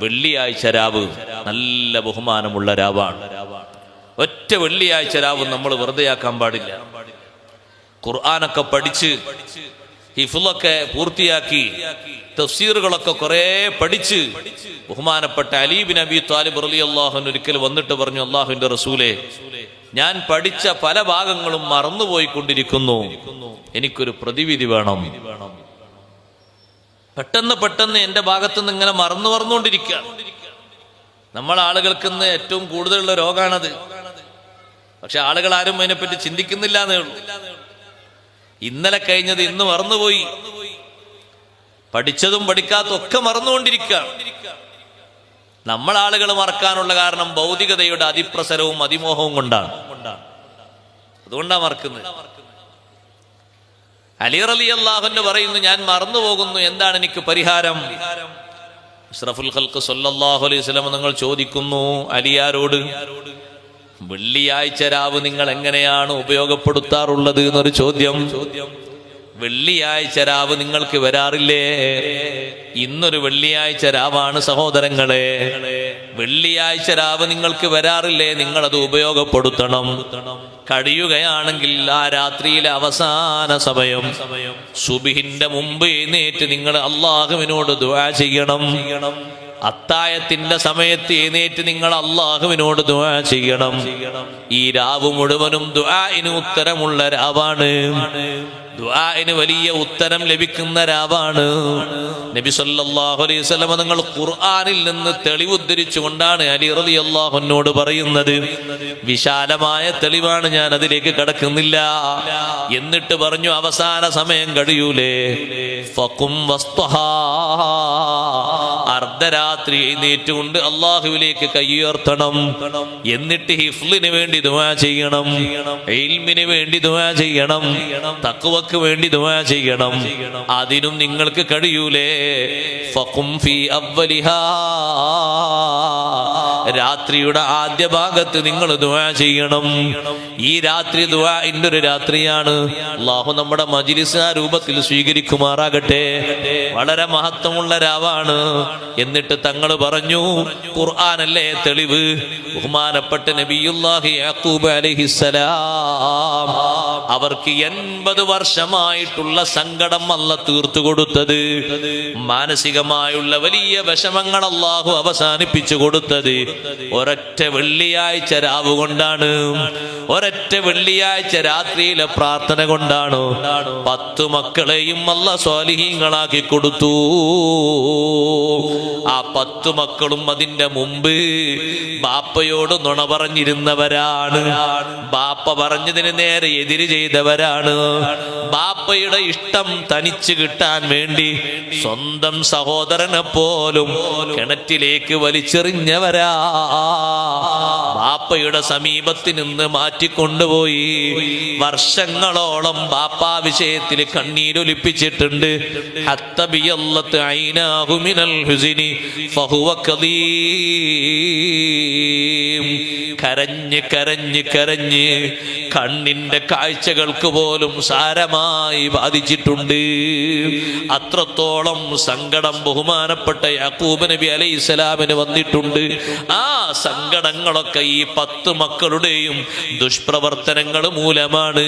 വെള്ളിയാഴ്ച രാവ് നല്ല ബഹുമാനമുള്ള രാവാണ്. ഒറ്റ വെള്ളിയാഴ്ച രാവ് നമ്മൾ വെറുതെയാക്കാൻ പാടില്ല. ഖുർആാനൊക്കെ പഠിച്ച് ഹിഫുലൊക്കെ പൂർത്തിയാക്കി തഫ്സീറുകളൊക്കെ കുറെ പഠിച്ച് ബഹുമാനപ്പെട്ട അലീബിൻ അബി താലിബ് അലി അള്ളാഹുൻ ഒരിക്കൽ വന്നിട്ട് പറഞ്ഞു അള്ളാഹുവിന്റെ റസൂലെ ഞാൻ പഠിച്ച പല ഭാഗങ്ങളും മറന്നുപോയിക്കൊണ്ടിരിക്കുന്നു. എനിക്കൊരു പ്രതിവിധി വേണം. പെട്ടെന്ന് പെട്ടെന്ന് എന്റെ ഭാഗത്തുനിന്ന് ഇങ്ങനെ മറന്നു മറന്നുകൊണ്ടിരിക്കുക. നമ്മൾ ആളുകൾക്ക് ഇന്ന് ഏറ്റവും കൂടുതലുള്ള രോഗമാണത് പക്ഷെ ആളുകൾ ആരും അതിനെപ്പറ്റി ചിന്തിക്കുന്നില്ല എന്നേ ഉള്ളൂ. ഇന്നലെ കഴിഞ്ഞത് ഇന്ന് മറന്നുപോയി. പഠിച്ചതും പഠിക്കാത്തതും ഒക്കെ മറന്നുകൊണ്ടിരിക്കുക. നമ്മൾ ആളുകൾ മറക്കാനുള്ള കാരണം ഭൗതികതയുടെ അതിപ്രസരവും അതിമോഹവും കൊണ്ടാണ്. അതുകൊണ്ടാണ് മറക്കുന്നത്. അലി റലി അള്ളാഹുന്ന് പറയുന്നു ഞാൻ മറന്നു പോകുന്നു എന്താണ് എനിക്ക് പരിഹാരം? അഷ്റഫുൽ ഖൽക്ക് സല്ലല്ലാഹു അലൈഹി നിങ്ങൾ ചോദിക്കുന്നു അലിയാരോട് വെള്ളിയാഴ്ച രാവ് നിങ്ങൾ എങ്ങനെയാണ് ഉപയോഗപ്പെടുത്താറുള്ളത്? എന്നൊരു ചോദ്യം ചോദ്യം. വെള്ളിയാഴ്ച രാവ് നിങ്ങൾക്ക് വരാറില്ലേ? ഇന്നൊരു വെള്ളിയാഴ്ച രാവാണ് സഹോദരങ്ങളെ. വെള്ളിയാഴ്ച രാവ് നിങ്ങൾക്ക് വരാറില്ലേ? നിങ്ങളത് ഉപയോഗപ്പെടുത്തണം. കഴിയുകയാണെങ്കിൽ ആ രാത്രിയിലെ അവസാന സമയം. സുബിഹിന്റെ മുമ്പ് എഴുന്നേറ്റ് നിങ്ങൾ അള്ളാഹുവിനോട് ദുവാ ചെയ്യണം. അത്തായത്തിന്റെ സമയത്ത് എഴുന്നേറ്റ് നിങ്ങൾ അള്ളാഹുവിനോട് ദുആ ചെയ്യണം. ഈ രാവ് മുഴുവനും ദുആഇന് ഉത്തരമുള്ള രാവാണ്. ദുആഇന് വലിയ ഉത്തരം ലഭിക്കുന്ന രാവാണ്. നബി സല്ലല്ലാഹു അലൈഹി വസല്ലം നിങ്ങൾ ഖുർആനിൽ നിന്ന് തെളിവ് ഉദ്ധരിച്ചുകൊണ്ടാണ് അലി റളിയല്ലാഹുവിനോട് പറയുന്നത്. വിശാലമായ തെളിവാണ് ഞാൻ അതിലേക്ക് കടക്കുന്നില്ല. എന്നിട്ട് പറഞ്ഞു അവസാന സമയം കഴിയൂലേ. വസ്തഹാ. അർദ്ധരാത്രി എഴുന്നേറ്റുകൊണ്ട് അള്ളാഹുവിലേക്ക് കയ്യുയർത്തണം എന്നിട്ട് ഹിഫ്ലിന് വേണ്ടി ദുആ ചെയ്യണം. ഇൽമിന് വേണ്ടി ദുആ ചെയ്യണം. തക്വക്ക് വേണ്ടി ദുവാ ചെയ്യണം. അതിനും നിങ്ങൾക്ക് കഴിയൂലേ. ഫഖും ഫീ അവ്വലിഹാ. രാത്രിയുടെ ആദ്യ ഭാഗത്ത് നിങ്ങൾ ദുവാ ചെയ്യണം. ഈ രാത്രി ദുവാ എന്റെ ഒരു രാത്രിയാണ്. അള്ളാഹു നമ്മുടെ മജിലിസ് ആ രൂപത്തിൽ സ്വീകരിക്കുമാറാകട്ടെ. വളരെ മഹത്വമുള്ള രാവാണ്. എന്നിട്ട് തങ്ങൾ പറഞ്ഞു ഖുർആാനല്ലേ തെളിവ്? ബഹുമാനപ്പെട്ട നബിയുല്ലാഹി യാക്കൂബ് അലൈഹിസ്സലാം അവർക്ക് എൺപത് വർഷമായിട്ടുള്ള സങ്കടം അല്ല തീർത്തു കൊടുത്തത്. മാനസികമായുള്ള വലിയ വിഷമങ്ങൾ അള്ളാഹു അവസാനിപ്പിച്ചു കൊടുത്തത്. ഒരൊറ്റ വെള്ളിയാഴ്ച രാവ് കൊണ്ടാണ്. ഒരൊറ്റ വെള്ളിയാഴ്ച രാത്രിയിലെ പ്രാർത്ഥന കൊണ്ടാണ്. പത്തു മക്കളെയും അല്ല സ്വാലിഹീങ്ങളാക്കി കൊടുത്തു. ആ പത്തു മക്കളും അതിന്റെ മുമ്പ് ബാപ്പയോട് നുണ പറഞ്ഞിരുന്നവരാണ്. ബാപ്പ പറഞ്ഞതിന് നേരെ എതിര് ചെയ്തവരാണ്. ബാപ്പയുടെ ഇഷ്ടം തനിച്ച് കിട്ടാൻ വേണ്ടി സ്വന്തം സഹോദരനെ പോലും കിണറ്റിലേക്ക് വലിച്ചെറിഞ്ഞവരാ. 啊啊啊！ബാപ്പയുടെ സമീപത്ത് നിന്ന് മാറ്റിക്കൊണ്ടുപോയി. വർഷങ്ങളോളം ബാപ്പാ വിഷയത്തിൽ കണ്ണീരൊലിപ്പിച്ചിട്ടുണ്ട്. ഹുസിനി ഫഹുവ കരഞ്ഞ് കരഞ്ഞ് കരഞ്ഞ് കണ്ണിന്റെ കാഴ്ചകൾക്ക് പോലും സാരമായി ബാധിച്ചിട്ടുണ്ട്. അത്രത്തോളം സങ്കടം ബഹുമാനപ്പെട്ട യാക്കൂബ് നബി അലൈഹി സ്വലാമിന് വന്നിട്ടുണ്ട്. ആ സങ്കടങ്ങളൊക്കെ ഈ പത്ത് മക്കളുടെയും ദുഷ്പ്രവർത്തനങ്ങൾ മൂലമാണ്.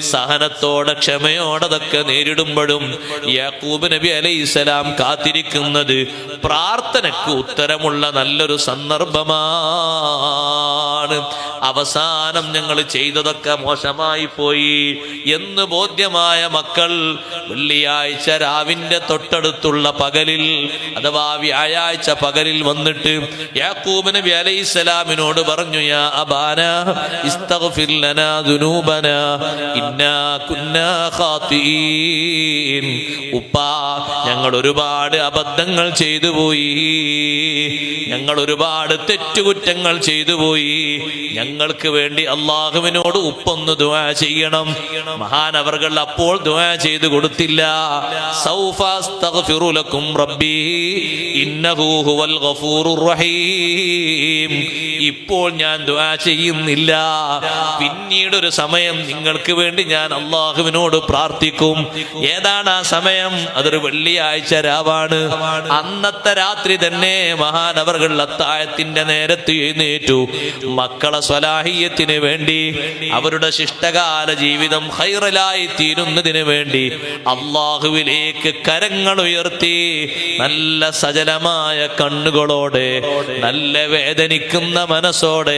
സഹനത്തോടെ ക്ഷമയോടെ അതൊക്കെ നേരിടുമ്പോഴും യാക്കൂബ് നബി അലൈഹി ഇസ്ലാം കാത്തിരിക്കുന്നത് പ്രാർത്ഥനയ്ക്ക് ഉത്തരമുള്ള നല്ലൊരു സന്ദർഭമാണ്. അവസാനം ഞങ്ങൾ ചെയ്തതൊക്കെ മോശമായി പോയി. എന്ന് ബോധ്യമായ മക്കൾ വെള്ളിയാഴ്ച രാവിന്റെ തൊട്ടടുത്തുള്ള പകലിൽ അഥവാ വ്യാഴാഴ്ച പകലിൽ വന്നിട്ട് യാക്കൂബ് നബി പറഞ്ഞു പറഞ്ഞു യാ അബാന ഇസ്തഗ്ഫിർ ലനാ ദുനൂബന ഇന്നാ കുന്നാ ഖാതിഈൻ ഉപ്പാ ഞങ്ങൾ ഒരുപാട് അബദ്ധങ്ങൾ ചെയ്തു പോയി. ഞങ്ങൾ ഒരുപാട് തെറ്റുകുറ്റങ്ങൾ ചെയ്തു പോയി. ഞങ്ങൾക്ക് വേണ്ടി അള്ളാഹുവിനോട് ഉപ്പൊന്ന് ദുആ ചെയ്യണം. മഹാനവർകൾ അപ്പോൾ ദുആ ചെയ്തു കൊടുത്തില്ല. സൗഫ അസ്തഗ്ഫിറു റബ്ബി ഇന്നഹു ഹുവൽ ഗഫൂറുർ റഹീം. ഇപ്പോൾ ഞാൻ ദുആ ചെയ്യുന്നില്ല. പിന്നീട് ഒരു സമയം നിങ്ങൾക്ക് വേണ്ടി ഞാൻ അള്ളാഹുവിനോട് പ്രാർത്ഥിക്കും. ഏതാണ് ആ സമയം? അതൊരു വെള്ളിയാഴ്ച രാവാണ്. അന്നത്തെ രാത്രി തന്നെ മഹാനവർകൾ അത്താഴത്തിന്റെ നേരത്ത് എഴുന്നേറ്റു. മക്കളെ സ്വലാഹിയത്തിന് വേണ്ടി അവരുടെ ശിഷ്ടകാല ജീവിതം ഹൈറലായി തീരുന്നതിന് വേണ്ടി അള്ളാഹുവിലേക്ക് കരങ്ങൾ ഉയർത്തി നല്ല സജലമായ കണ്ണുകളോടെ നല്ല വേദനിക്കുന്ന മനസ്സോടെ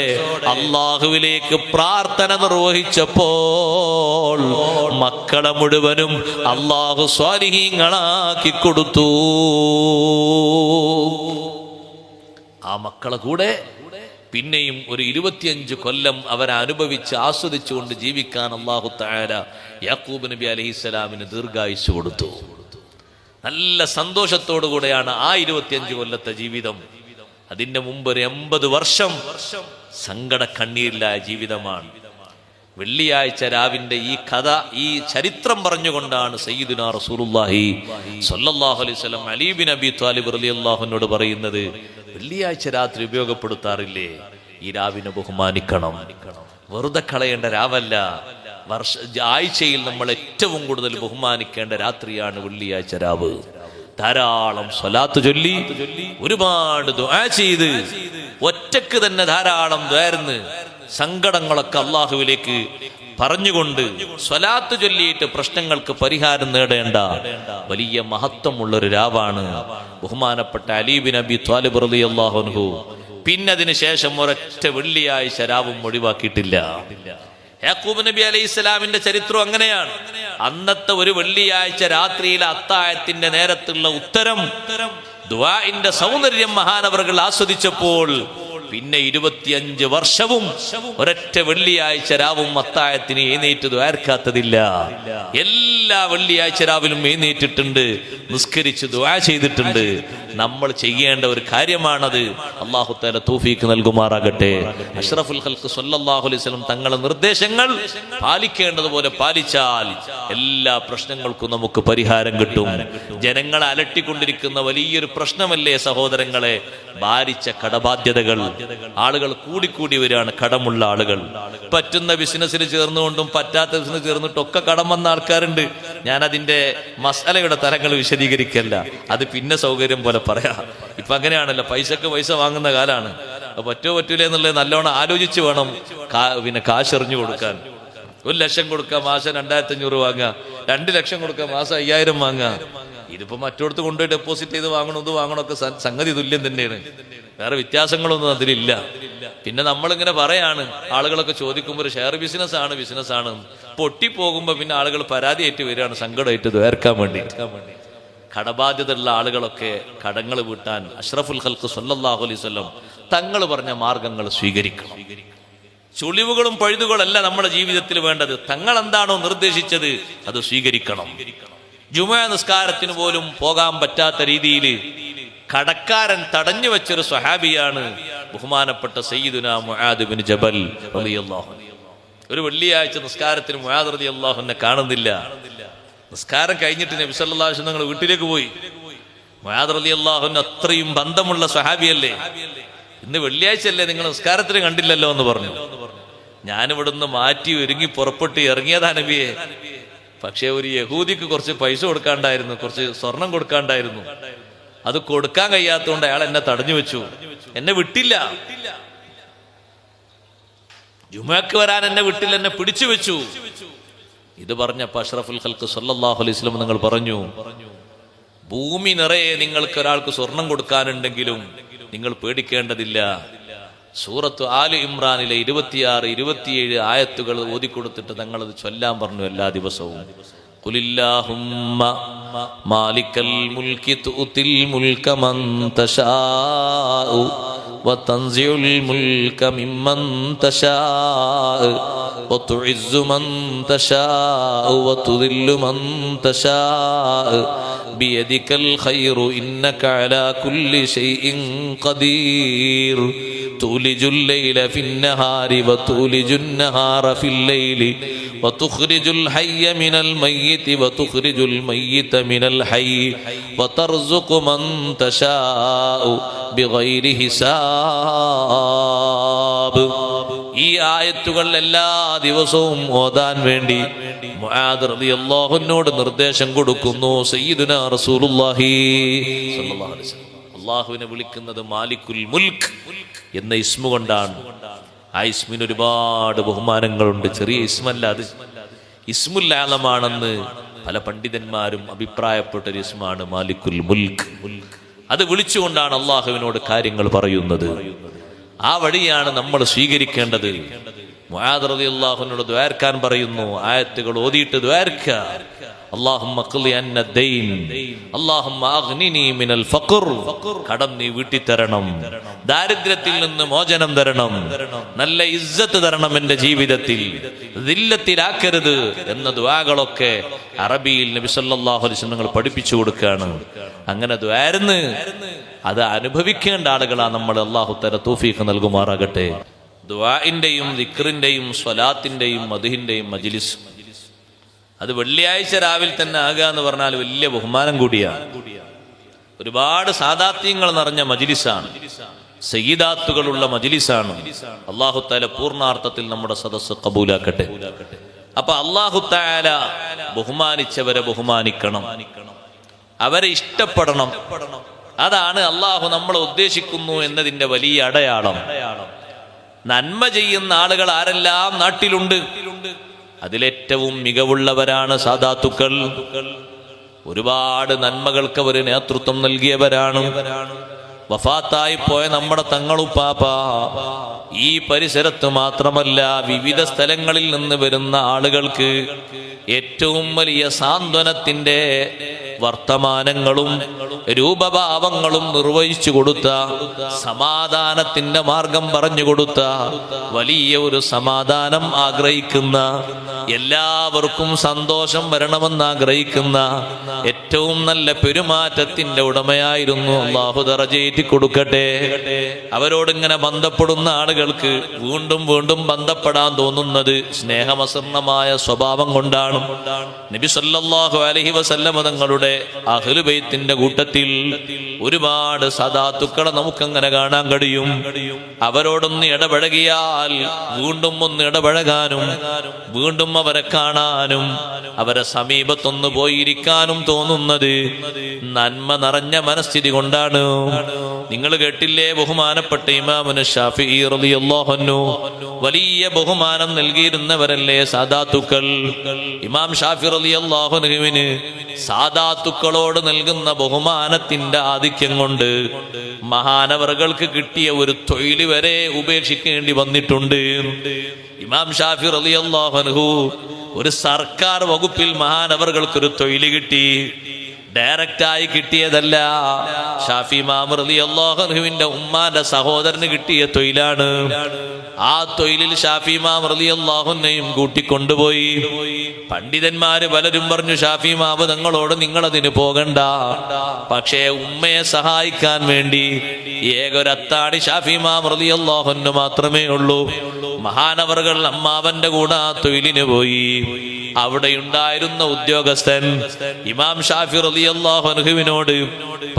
അള്ളാഹുവിലേക്ക് പ്രാർത്ഥന നിർവഹിച്ചപ്പോൾ മക്കളെ മുഴുവനും അള്ളാഹു സ്വാലിഹീങ്ങളാക്കി കൊടുത്തു. ആ മക്കളെ കൂടെ പിന്നെയും ഒരു ഇരുപത്തിയഞ്ച് കൊല്ലം അവരെ അനുഭവിച്ച് ആസ്വദിച്ചുകൊണ്ട് ജീവിക്കാൻ അള്ളാഹു താര യാക്കൂബ് നബി അലഹിസ്സലാമിന് ദീർഘായുസ് കൊടുത്തു. നല്ല സന്തോഷത്തോടു കൂടെയാണ് ആ ഇരുപത്തിയഞ്ച് കൊല്ലത്തെ ജീവിതം. അതിന്റെ മുമ്പ് ഒരു എൺപത് വർഷം സങ്കട കണ്ണീരിലായ ജീവിതമാണ്. വെള്ളിയാഴ്ച രാവിന്റെ ഈ കഥ ഈ ചരിത്രം പറഞ്ഞുകൊണ്ടാണ് സയ്യിദുന റസൂലുള്ളാഹി സ്വല്ലല്ലാഹു അലൈഹി റളിയല്ലാഹുവിനോട് പറയുന്നത് വെള്ളിയാഴ്ച രാത്രി ഉപയോഗപ്പെടുത്താറില്ലേ? ഈ രാവിനെ ബഹുമാനിക്കണം. വെറുതെ കളയേണ്ട രാവല്ല. വർഷ ആഴ്ചയിൽ നമ്മൾ ഏറ്റവും കൂടുതൽ ബഹുമാനിക്കേണ്ട രാത്രിയാണ് വെള്ളിയാഴ്ച രാവ്. ധാരാളം സ്വലാത്ത് ചൊല്ലി ഒരുപാട് ദുആ ചെയ്ത് ഒറ്റയ്ക്ക് തന്നെ ധാരാളം ദ്വാരുന്ന് സങ്കടങ്ങളൊക്കെ അള്ളാഹുവിലേക്ക് പറഞ്ഞുകൊണ്ട് സ്വലാത്ത് ചൊല്ലിയിട്ട് പ്രശ്നങ്ങൾക്ക് പരിഹാരം നേടേണ്ട വലിയ മഹത്വമുള്ള ഒരു രാവാണ് ബഹുമാനപ്പെട്ട അലീബിൻ അബി ത്വാലിബ് റലി അള്ളാഹുൻഹു പിന്നെ അതിന് ശേഷം ഒരൊറ്റ വെള്ളിയാഴ്ച രാവും ഒഴിവാക്കിയിട്ടില്ല. യാക്കൂബ് നബി അലൈഹി ഇസ്ലാമിന്റെ ചരിത്രം അങ്ങനെയാണ്. അന്നത്തെ ഒരു വെള്ളിയാഴ്ച രാത്രിയിലെ അത്തായത്തിന്റെ നേരത്തുള്ള ഉത്തരം ദ്വാഇന്റെ സൗന്ദര്യം മഹാനവറുകൾ ആസ്വദിച്ചപ്പോൾ പിന്നെ ഇരുപത്തിയഞ്ച് വർഷവും ഒരൊറ്റ വെള്ളിയാഴ്ച രാവും മത്തായത്തിന് എഴുന്നേറ്റ് ആർക്കാത്തതില്ല. എല്ലാ വെള്ളിയാഴ്ച രാവിലും എഴുന്നേറ്റിട്ടുണ്ട് നിസ്കരിച്ച് ദ്വാ ചെയ്തിട്ടുണ്ട്. നമ്മൾ ചെയ്യേണ്ട ഒരു കാര്യമാണത്. അള്ളാഹു തല തൂഫീക്ക് നൽകുമാറാകട്ടെ. അഷ്റഫുൽ ഹൽക്ക് സല്ലല്ലാഹു അലൈഹി തങ്ങളുടെ നിർദ്ദേശങ്ങൾ പാലിക്കേണ്ടതുപോലെ പാലിച്ചാൽ എല്ലാ പ്രശ്നങ്ങൾക്കും നമുക്ക് പരിഹാരം കിട്ടും. ജനങ്ങളെ അലട്ടിക്കൊണ്ടിരിക്കുന്ന വലിയൊരു പ്രശ്നമല്ലേ സഹോദരങ്ങളെ? ഭാരിച്ച കടബാധ്യതകൾ. ആളുകൾ കൂടിക്കൂടി വരികയാണ്. കടമുള്ള ആളുകൾ. പറ്റുന്ന ബിസിനസ്സിൽ ചേർന്നുകൊണ്ടും പറ്റാത്ത ബിസിനസ് ചേർന്നിട്ടും ഒക്കെ കടം വന്ന ആൾക്കാരുണ്ട്. ഞാൻ അതിന്റെ മസാലയുടെ തരങ്ങൾ വിശദീകരിക്കല്ല. അത് പിന്നെ സൗകര്യം പോലെ പറയാ. ഇപ്പൊ അങ്ങനെയാണല്ലോ. പൈസക്ക് പൈസ വാങ്ങുന്ന കാലാണ്. പറ്റോ പറ്റൂലേ എന്നുള്ളത് നല്ലോണം ആലോചിച്ച് വേണം. പിന്നെ കാശെറിഞ്ഞു കൊടുക്കാൻ. ഒരു ലക്ഷം കൊടുക്കുക മാസം രണ്ടായിരത്തി അഞ്ഞൂറ് വാങ്ങുക. രണ്ട് ലക്ഷം കൊടുക്കുക മാസം അയ്യായിരം വാങ്ങുക. ഇതിപ്പോ മറ്റോടത്ത് കൊണ്ടുപോയി ഡെപ്പോസിറ്റ് ചെയ്ത് വാങ്ങണം ഇത് വാങ്ങണമൊക്കെ സംഗതി തുല്യം തന്നെയാണ്. വേറെ വ്യത്യാസങ്ങളൊന്നും അതിലില്ല. പിന്നെ നമ്മളിങ്ങനെ പറയാണ് ആളുകളൊക്കെ ചോദിക്കുമ്പോൾ ഷെയർ ബിസിനസ് ആണ് ബിസിനസ് ആണ്. പൊട്ടിപ്പോകുമ്പോൾ പിന്നെ ആളുകൾ പരാതിയായിട്ട് വരികയാണ് സങ്കടമായിട്ട് വേർക്കാൻ വേണ്ടി. കടബാധ്യതയുള്ള ആളുകളൊക്കെ കടങ്ങൾ വീട്ടാൻ അഷ്റഫുൽ ഹൽക്ക് സല്ലല്ലാഹു അലൈഹി വസല്ലം തങ്ങൾ പറഞ്ഞ മാർഗങ്ങൾ സ്വീകരിക്കണം. ചുളിവുകളും പഴുതുകളല്ല നമ്മുടെ ജീവിതത്തിൽ വേണ്ടത്. തങ്ങൾ എന്താണോ നിർദ്ദേശിച്ചത് അത് സ്വീകരിക്കണം. ജുമാ നിസ്കാരത്തിന് പോലും പോകാൻ പറ്റാത്ത രീതിയിൽ കടക്കാരൻ തടഞ്ഞു വെച്ചൊരു സ്വഹാബിയാണ് ബഹുമാനപ്പെട്ട സയ്യിദുന മുആദ് ബിൻ ജബൽ. ഒരു വെള്ളിയാഴ്ച നിസ്കാരത്തിന് മുആദ് അള്ളാഹുനെ കാണുന്നില്ല. നിസ്കാരം കഴിഞ്ഞിട്ട് നബി വസല്ലം നിങ്ങൾ വീട്ടിലേക്ക് പോയി. മുആദ് റളിയല്ലാഹു അള്ളാഹുന് അത്രയും ബന്ധമുള്ള സ്വഹാബിയല്ലേ? ഇന്ന് വെള്ളിയാഴ്ച അല്ലേ നിങ്ങൾ നിസ്കാരത്തിന് കണ്ടില്ലല്ലോ എന്ന് പറഞ്ഞു. ഞാനിവിടുന്ന് മാറ്റി ഒരുങ്ങി പുറപ്പെട്ട് ഇറങ്ങിയതാ നബിയെ. പക്ഷെ ഒരു യഹൂദിക്ക് കുറച്ച് പൈസ കൊടുക്കാണ്ടായിരുന്നു കുറച്ച് സ്വർണം കൊടുക്കാണ്ടായിരുന്നു. അത് കൊടുക്കാൻ കഴിയാത്തതുകൊണ്ട് അയാൾ എന്നെ തടഞ്ഞു വെച്ചു. എന്നെ വിട്ടില്ല. ജുമാക്ക് വരാൻ എന്നെ വിട്ടില്ല എന്നെ പിടിച്ചു വെച്ചു. ഇത് പറഞ്ഞപ്പോ അഷ്റഫുൽ ഖൽക്ക് സല്ലാഹു അലൈഹി നിങ്ങൾ പറഞ്ഞു ഭൂമി നിറയെ നിങ്ങൾക്ക് ഒരാൾക്ക് സ്വർണം കൊടുക്കാനുണ്ടെങ്കിലും നിങ്ങൾ പേടിക്കേണ്ടതില്ല. സൂറത്ത് ആലു ഇമ്രാനിലെ ഇരുപത്തിയാറ് ഇരുപത്തിയേഴ് ആയത്തുകൾ ഓതിക്കൊടുത്തിട്ട് തങ്ങളത് ചൊല്ലാൻ പറഞ്ഞു എല്ലാ ദിവസവും ഖുലില്ലാഹുമ്മ മാലിക്കൽ മുൽക്കി തുത്തിൽ മുൽക മൻ തശാഉ وتنزع الملك ممن تشاء وتعز من تشاء وتذل من تشاء بيدك الخير إنك على كل شيء قدير تولج الليل في النهار وتولج النهار في الليل وتخرج الحي من الميت وتخرج الميت من الحي وترزق من تشاء بغير حساب ഈ ആയത്തുകൾ എല്ലാ ദിവസവും ഓതാൻ വേണ്ടി മുആദ് റളിയല്ലാഹുവിനോട് നിർദ്ദേശം കൊടുക്കുന്നു. സയ്യിദുന വസല്ലം. അള്ളാഹുവിനെ വിളിക്കുന്നത് മാലിക്കുൽ മുൽക്ക് എന്ന ഇസ്മു കൊണ്ടാണ്. ആ ഇസ്മിന് ഒരുപാട് ബഹുമാനങ്ങളുണ്ട്. ചെറിയ ഇസ്മല്ല അത്. ഇസ്മുൽ ആലമാണെന്ന് പല പണ്ഡിതന്മാരും അഭിപ്രായപ്പെട്ട ഒരു ഇസ്മാണ് മാലിക്കുൽ മുൽക്ക്. അത് വിളിച്ചുകൊണ്ടാണ് അള്ളാഹുവിനോട് കാര്യങ്ങൾ പറയുന്നത്. ആ വഴിയാണ് നമ്മൾ സ്വീകരിക്കേണ്ടത്. മുആദ് അള്ളാഹുനോട് ദ്വാരക്കാൻ പറയുന്നു. ആയത്തുകൾ ഓതിയിട്ട് ദ്വാരക്ക കടം നീ വീട്ടി തരണം ദാരിദ്ര്യത്തിൽ നിന്ന് മോചനം തരണം. നല്ല ഇജ്ജത്ത് തരണം എന്റെ ജീവിതത്തിൽ. ദില്ലത്തിലാക്കരുത് എന്ന ദ്വാകളൊക്കെ അറബിയിൽ നബി സല്ലല്ലാഹു അലൈഹി നിങ്ങൾ പഠിപ്പിച്ചു കൊടുക്കുകയാണ്. അങ്ങനെ ദ്വാരുന്ന് അത് അനുഭവിക്കേണ്ട ആളുകളാണ് നമ്മൾ അള്ളാഹു തര തൂഫീക്ക് നൽകുമാറാകട്ടെ. ദ്വാഇന്റെയും ദിക്റിന്റെയും സ്വലാത്തിന്റെയും മധുഹിന്റെയും മജിലിസ്. അത് വെള്ളിയാഴ്ച രാവിലെ തന്നെ ആകുക എന്ന് പറഞ്ഞാൽ വലിയ ബഹുമാനം കൂടിയാണ് ഒരുപാട് സാദാത്യങ്ങൾ നിറഞ്ഞ മജിലിസാണ്. സയ്യിദാത്തുകളുള്ള മജിലിസാണ്. അള്ളാഹു താല പൂർണാർത്ഥത്തിൽ നമ്മുടെ സദസ്സ് കബൂലാക്കട്ടെ. അപ്പൊ അള്ളാഹു താല ബഹുമാനിച്ചവരെ ബഹുമാനിക്കണം. അവരെ ഇഷ്ടപ്പെടണം. അതാണ് അള്ളാഹു നമ്മളെ ഉദ്ദേശിക്കുന്നു എന്നതിന്റെ വലിയ അടയാളം. നന്മ ചെയ്യുന്ന ആളുകൾ ആരെല്ലാം നാട്ടിലുണ്ട്? അതിലേറ്റവും മികവുള്ളവരാണ് സാധാത്തുക്കൾ. ഒരുപാട് നന്മകൾക്ക് അവർ നേതൃത്വം നൽകിയവരാണ്. വഫാത്തായി പോയ നമ്മുടെ തങ്ങളുപ്പാപ്പ ഈ പരിസരത്ത് മാത്രമല്ല വിവിധ സ്ഥലങ്ങളിൽ നിന്ന് വരുന്ന ആളുകൾക്ക് ഏറ്റവും വലിയ സാന്ത്വനത്തിന്റെ വർത്തമാനങ്ങളും രൂപഭാവങ്ങളും നിർവഹിച്ചു കൊടുത്ത സമാധാനത്തിന്റെ മാർഗം പറഞ്ഞു കൊടുത്ത വലിയ ഒരു സമാധാനം ആഗ്രഹിക്കുന്ന എല്ലാവർക്കും സന്തോഷം വരണമെന്ന് ആഗ്രഹിക്കുന്ന ഏറ്റവും നല്ല പെരുമാറ്റത്തിന്റെ ഉടമയായിരുന്നു അള്ളാഹു ദറജേറ്റി കൊടുക്കട്ടെ. അവരോടിങ്ങനെ ബന്ധപ്പെടുന്ന ആളുകൾക്ക് വീണ്ടും വീണ്ടും ബന്ധപ്പെടാൻ തോന്നുന്നത് സ്നേഹമസർണമായ സ്വഭാവം കൊണ്ടാണ്. നബി സല്ലല്ലാഹു അലൈഹി വസല്ലമ തങ്ങളുടെ അഹ്ലുബൈത്തിന്റെ കൂട്ടത്തിൽ ഒരുപാട് സദാത്തുക്കളെ നമുക്കങ്ങനെ കാണാൻ കഴിയും. അവരോടൊന്ന് ഇടപഴകിയാൽ വീണ്ടും ഒന്ന് ഇടപഴകാനും വീണ്ടും അവരെ കാണാനും അവരെ സമീപത്തൊന്ന് പോയിരിക്കാനും തോന്നുന്നത് നന്മ നിറഞ്ഞ മനസ്ഥിതി കൊണ്ടാണ്. നിങ്ങൾ കേട്ടില്ലേ ബഹുമാനപ്പെട്ട ഇമാമുന് ഷാഫി വലിയ ബഹുമാനം നൽകിയിരുന്നവരല്ലേ സാദാത്തുക്കൾ ഇമാം ഷാഫി റളിയല്ലാഹുവിന് സാദാത്തുക്കളോട് നൽകുന്ന ബഹുമാനത്തിന്റെ ആധിക്യം കൊണ്ട് മഹാനവറുകൾക്ക് കിട്ടിയ ഒരു തൊഴിൽ വരെ ഉപേക്ഷിക്കേണ്ടി വന്നിട്ടുണ്ട്. ഇമാം ഷാഫി റളിയല്ലാഹു ഒരു സർക്കാർ വകുപ്പിൽ മഹാനവറുകൾക്ക് ഒരു തൊഴിൽ കിട്ടി. ഡയറക്റ്റായി കിട്ടിയതല്ല. ഷാഫി മാമൃതി അള്ളാഹുവിന്റെ ഉമ്മാന്റെ സഹോദരന് കിട്ടിയ തൊയിലാണ് ആ തൊയിലിൽ ഷാഫി മാമൃതി അള്ളാഹുനെയും കൂട്ടിക്കൊണ്ടുപോയി. പണ്ഡിതന്മാര് പലരും പറഞ്ഞു ഷാഫി മാമ തങ്ങളോട് നിങ്ങളതിന് പോകണ്ട. പക്ഷേ ഉമ്മയെ സഹായിക്കാൻ വേണ്ടി ഏകൊരത്താടി ഷാഫി മാമൃതി അള്ളാഹുന് മാത്രമേ ഉള്ളൂ. മഹാനവറുകൾ അമ്മാവന്റെ കൂടെ ആ തൊഴിലിന് പോയി. അവിടെ ഉണ്ടായിരുന്ന ഉദ്യോഗസ്ഥൻ ഇമാം ഷാഫി അൻഹുവിനോട്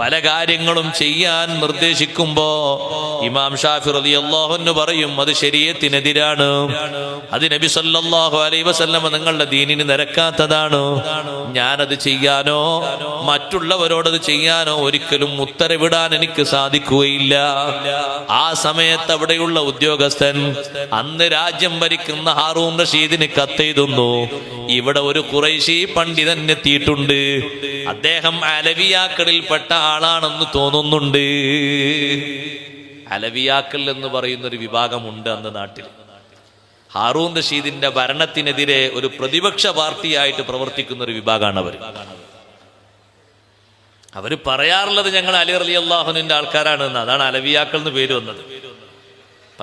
പല കാര്യങ്ങളും ചെയ്യാൻ നിർദ്ദേശിക്കുമ്പോ ഇമാം ഷാഫി റളിയല്ലാഹു അൻഹു പറയും അത് ശരീരത്തിനെതിരാണ് അത് നബി സല്ലാഹു അലൈ വസല്ലമ നിങ്ങളുടെ ദീനിന് നിരക്കാത്തതാണ്. ഞാനത് ചെയ്യാനോ മറ്റുള്ളവരോടത് ചെയ്യാനോ ഒരിക്കലും ഉത്തരവിടാൻ എനിക്ക് സാധിക്കുകയില്ല. ആ സമയത്ത് അവിടെയുള്ള ഉദ്യോഗസ്ഥൻ അന്ന് രാജ്യം ഭരിക്കുന്ന ഹാറൂൺ റഷീദിന് കത്തെഴുതുന്നു. ഇവിടെ ഒരു കുറേശി പണ്ഡിതൻ എത്തിയിട്ടുണ്ട് അദ്ദേഹം അലവിയാക്കളിൽപ്പെട്ട ആളാണെന്ന് തോന്നുന്നുണ്ട്. അലവിയാക്കൽ എന്ന് പറയുന്ന ഒരു വിഭാഗമുണ്ട് അന്ന് നാട്ടിൽ. ഹാറൂൺ റഷീദിന്റെ ഭരണത്തിനെതിരെ ഒരു പ്രതിപക്ഷ പാർട്ടിയായിട്ട് പ്രവർത്തിക്കുന്ന ഒരു വിഭാഗമാണ് അവർ അവർ പറയാറുള്ളത് ഞങ്ങൾ അലി അലി അള്ളാഹുനിന്റെ ആൾക്കാരാണ് അതാണ് അലവിയാക്കൾ എന്ന് പേര് വന്നത്.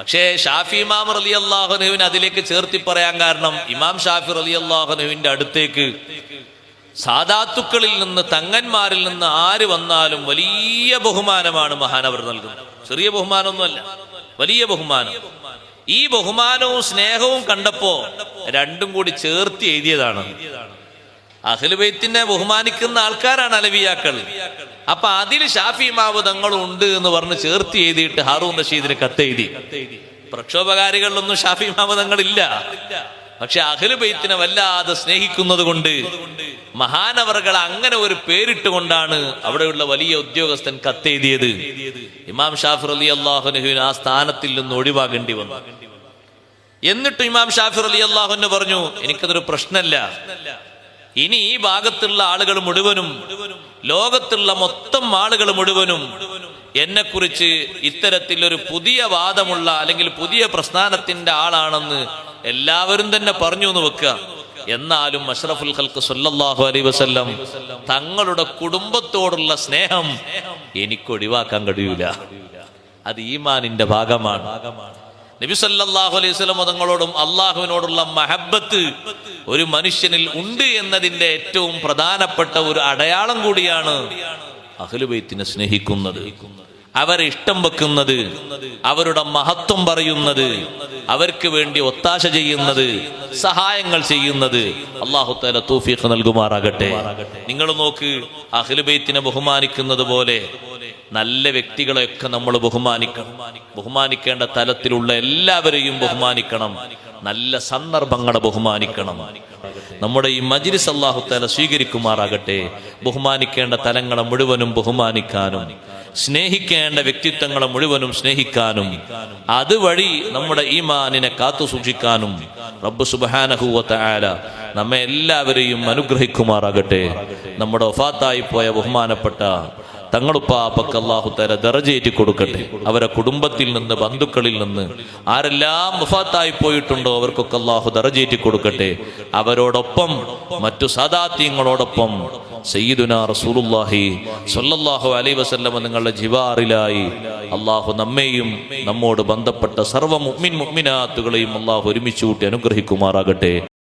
പക്ഷേ ഷാഫി ഇമാം റലി അള്ളാഹുനുവിന് അതിലേക്ക് ചേർത്തി പറയാൻ കാരണം ഇമാം ഷാഫി റലി അള്ളാഹുനുവിന്റെ അടുത്തേക്ക് സാധാത്തുക്കളിൽ നിന്ന് തങ്ങന്മാരിൽ നിന്ന് ആര് വന്നാലും വലിയ ബഹുമാനമാണ് മഹാനവർ നൽകുന്നത്. ചെറിയ ബഹുമാനമൊന്നുമല്ല വലിയ ബഹുമാനം. ഈ ബഹുമാനവും സ്നേഹവും കണ്ടപ്പോ രണ്ടും കൂടി ചേർത്ത് എഴുതിയതാണ്. അഖിലുബൈത്തിനെ ബഹുമാനിക്കുന്ന ആൾക്കാരാണ് അലവിയാക്കൾ. അപ്പൊ അതിൽ ഷാഫി മാവ് തങ്ങളുണ്ട് എന്ന് പറഞ്ഞ് ചേർത്ത് എഴുതിയിട്ട് ഹാറൂൺ റഷീദിന് കത്തെഴുതി. പ്രക്ഷോഭകാരികളിലൊന്നും ഷാഫി മാവ് തങ്ങളില്ല. പക്ഷെ അഖിലുബൈത്തിനെ വല്ലാതെ സ്നേഹിക്കുന്നത് കൊണ്ട് മഹാനവറുകൾ അങ്ങനെ ഒരു പേരിട്ടുകൊണ്ടാണ് അവിടെയുള്ള വലിയ ഉദ്യോഗസ്ഥൻ കത്തെഴുതിയത്. ഇമാം ഷാഫിർ അലി അള്ളാഹുനഹുവിന് ആ സ്ഥാനത്തിൽ നിന്ന് ഒഴിവാകേണ്ടി വന്നു. എന്നിട്ട് ഇമാം ഷാഫിർ അലി അള്ളാഹുന് പറഞ്ഞു എനിക്കതൊരു പ്രശ്നമല്ല ഇനി ഈ ഭാഗത്തുള്ള ആളുകൾ മുഴുവനും ലോകത്തുള്ള മൊത്തം ആളുകൾ മുഴുവനും എന്നെക്കുറിച്ച് ഇത്തരത്തിൽ ഒരു പുതിയ വാദമുള്ള അല്ലെങ്കിൽ പുതിയ പ്രസ്ഥാനത്തിന്റെ ആളാണെന്ന് എല്ലാവരും തന്നെ പറഞ്ഞു എന്ന് വെക്കുക. എന്നാലും അഷ്റഫുൽ ഖൽക്ക് സല്ലല്ലാഹു അലൈഹി വസല്ലം തങ്ങളുടെ കുടുംബത്തോടുള്ള സ്നേഹം എനിക്ക് ഒഴിവാക്കാൻ കഴിയൂല. അത് ഈമാനിന്റെ ഭാഗമാണ്. നബി സല്ലല്ലാഹു അലൈഹി വസല്ലം തങ്ങളോടും അള്ളാഹുവിനോടുള്ള മഹബത്ത് ഒരു മനുഷ്യനിൽ ഉണ്ട് എന്നതിന്റെ ഏറ്റവും പ്രധാനപ്പെട്ട ഒരു അടയാളം കൂടിയാണ് അഹ്ലുബൈത്തിനെ സ്നേഹിക്കുന്നത്. അവരെ ഇഷ്ടം വെക്കുന്നത് അവരുടെ മഹത്വം പറയുന്നത് അവർക്ക് വേണ്ടി ഒത്താശ ചെയ്യുന്നത് സഹായങ്ങൾ ചെയ്യുന്നത് അള്ളാഹു തല തൂഫീഖ് നൽകുമാറാകട്ടെ. നിങ്ങൾ നോക്ക് അഹ്ലുബൈത്തിനെ ബഹുമാനിക്കുന്നത് പോലെ നല്ല വ്യക്തികളെയൊക്കെ നമ്മൾ ബഹുമാനിക്കണം. ബഹുമാനിക്കേണ്ട തലത്തിലുള്ള എല്ലാവരെയും ബഹുമാനിക്കണം. നല്ല സന്ദർഭങ്ങളെ ബഹുമാനിക്കണം. നമ്മുടെ ഈ മജിലിസ് അള്ളാഹുത്തല തല സ്വീകരിക്കുമാറാകട്ടെ. ബഹുമാനിക്കേണ്ട തലങ്ങളെ മുഴുവനും ബഹുമാനിക്കാനും സ്നേഹിക്കേണ്ട വ്യക്തിത്വങ്ങളെ മുഴുവനും സ്നേഹിക്കാനും അതുവഴി നമ്മുടെ ഈമാനിനെ കാത്തു സൂക്ഷിക്കാനും റബ്ബ് സുബാനഹുവത്ത ആല നമ്മെ എല്ലാവരെയും അനുഗ്രഹിക്കുമാറാകട്ടെ. നമ്മുടെ ഒഫാത്തായി പോയ ബഹുമാനപ്പെട്ട തങ്ങളുപ്പാപ്പക്ക് അള്ളാഹു തല ദറജേറ്റി കൊടുക്കട്ടെ. അവരെ കുടുംബത്തിൽ നിന്ന് ബന്ധുക്കളിൽ നിന്ന് ആരെല്ലാം മുഫാത്തായി പോയിട്ടുണ്ടോ അവർക്കൊക്കെ അള്ളാഹു ദറജേറ്റി കൊടുക്കട്ടെ. അവരോടൊപ്പം മറ്റു സാദാത്യങ്ങളോടൊപ്പം സയ്യിദുന നിങ്ങളുടെ ജിവാറിലായി അള്ളാഹു നമ്മെയും നമ്മോട് ബന്ധപ്പെട്ട സർവ മുഅ്മിൻ മുഅ്മിനാത്തുകളെയും അള്ളാഹു ഒരുമിച്ച് കൂട്ടി അനുഗ്രഹിക്കുമാറാകട്ടെ.